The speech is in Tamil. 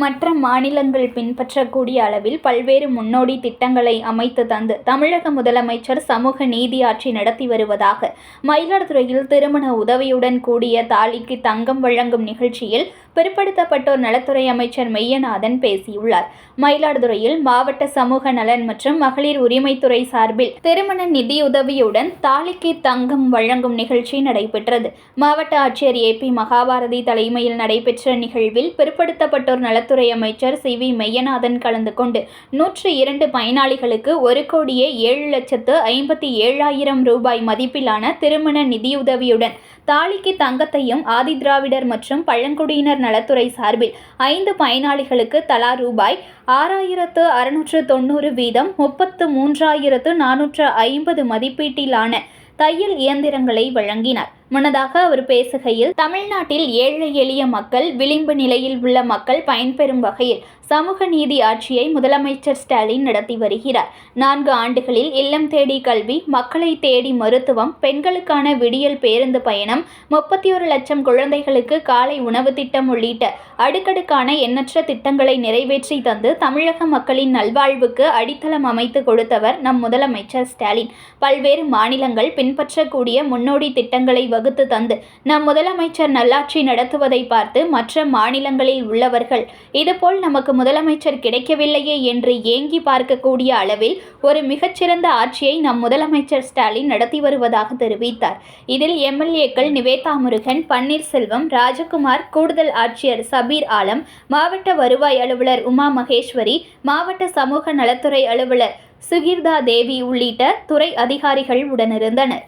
மற்ற மாநிலங்கள் பின்பற்றக்கூடிய அளவில் பல்வேறு முன்னோடி திட்டங்களை அமைத்து தந்து தமிழக முதலமைச்சர் சமூக நீதியாட்சி நடத்தி வருவதாக மயிலாடுதுறையில் திருமண உதவியுடன் கூடிய தாலிக்கு தங்கம் வழங்கும் நிகழ்ச்சியில் பிற்படுத்தப்பட்டோர் நலத்துறை அமைச்சர் மெய்யநாதன் பேசியுள்ளார். மயிலாடுதுறையில் மாவட்ட சமூக நலன் மற்றும் மகளிர் உரிமைத்துறை சார்பில் திருமண நிதியுதவியுடன் தாலிக்கு தங்கம் வழங்கும் நிகழ்ச்சி நடைபெற்றது. மாவட்ட ஆட்சியர் ஏ பி மகாபாரதி தலைமையில் நடைபெற்ற நிகழ்வில் பிற்படுத்தப்பட்டோர் நலத்துறை அமைச்சர் சி வி மெய்யநாதன் கலந்து கொண்டு நூற்று இரண்டு பயனாளிகளுக்கு ஒரு கோடியே ஏழு லட்சத்து ஐம்பத்தி ஏழாயிரம் ரூபாய் மதிப்பிலான திருமண நிதியுதவியுடன் தாலிக்கு தங்கத்தையும் ஆதிதிராவிடர் மற்றும் பழங்குடியினர் நலத்துறை சார்பில் ஐந்து பயனாளிகளுக்கு தலா ரூபாய் ஆறாயிரத்து அறுநூற்று தொண்ணூறு வீதம் முப்பத்து மூன்றாயிரத்து நானூற்று ஐம்பது மதிப்பீட்டிலான தையல் இயந்திரங்களை வழங்கினார். முன்னதாக அவர் பேசுகையில் தமிழ்நாட்டில் ஏழை எளிய மக்கள் விளிம்பு நிலையில் உள்ள மக்கள் பயன்பெறும் வகையில் சமூக நீதி ஆட்சியை முதலமைச்சர் ஸ்டாலின் நடத்தி வருகிறார். நான்கு ஆண்டுகளில் இல்லம் தேடி கல்வி மக்களை தேடி மருத்துவம் பெண்களுக்கான விடியல் பேருந்து பயணம் முப்பத்தி ஒரு லட்சம் குழந்தைகளுக்கு காலை உணவு திட்டம் உள்ளிட்ட அடுக்கடுக்கான எண்ணற்ற திட்டங்களை நிறைவேற்றி தந்து தமிழக மக்களின் நல்வாழ்வுக்கு அடித்தளம் அமைத்து கொடுத்தவர் நம் முதலமைச்சர் ஸ்டாலின். பல்வேறு மாநிலங்கள் பின்பற்றக்கூடிய முன்னோடி திட்டங்களை வகுத்து தந்து நம் முதலமைச்சர் நல்லாட்சி நடத்துவதை பார்த்து மற்ற மாநிலங்களில் உள்ளவர்கள் இதுபோல் நமக்கு முதலமைச்சர் கிடைக்கவில்லையே என்று ஏங்கி பார்க்கக்கூடிய அளவில் ஒரு மிகச்சிறந்த ஆட்சியை நம் முதலமைச்சர் ஸ்டாலின் நடத்தி வருவதாக தெரிவித்தார். இதில் எம்எல்ஏக்கள் நிவேதா முருகன் பன்னீர்செல்வம் ராஜகுமார் கூடுதல் ஆட்சியர் சபீர் ஆலம் மாவட்ட வருவாய் அலுவலர் உமா மகேஸ்வரி மாவட்ட சமூக நலத்துறை அலுவலர் சுகிர்தா தேவி உள்ளிட்ட துறை அதிகாரிகள் உடனிருந்தனர்.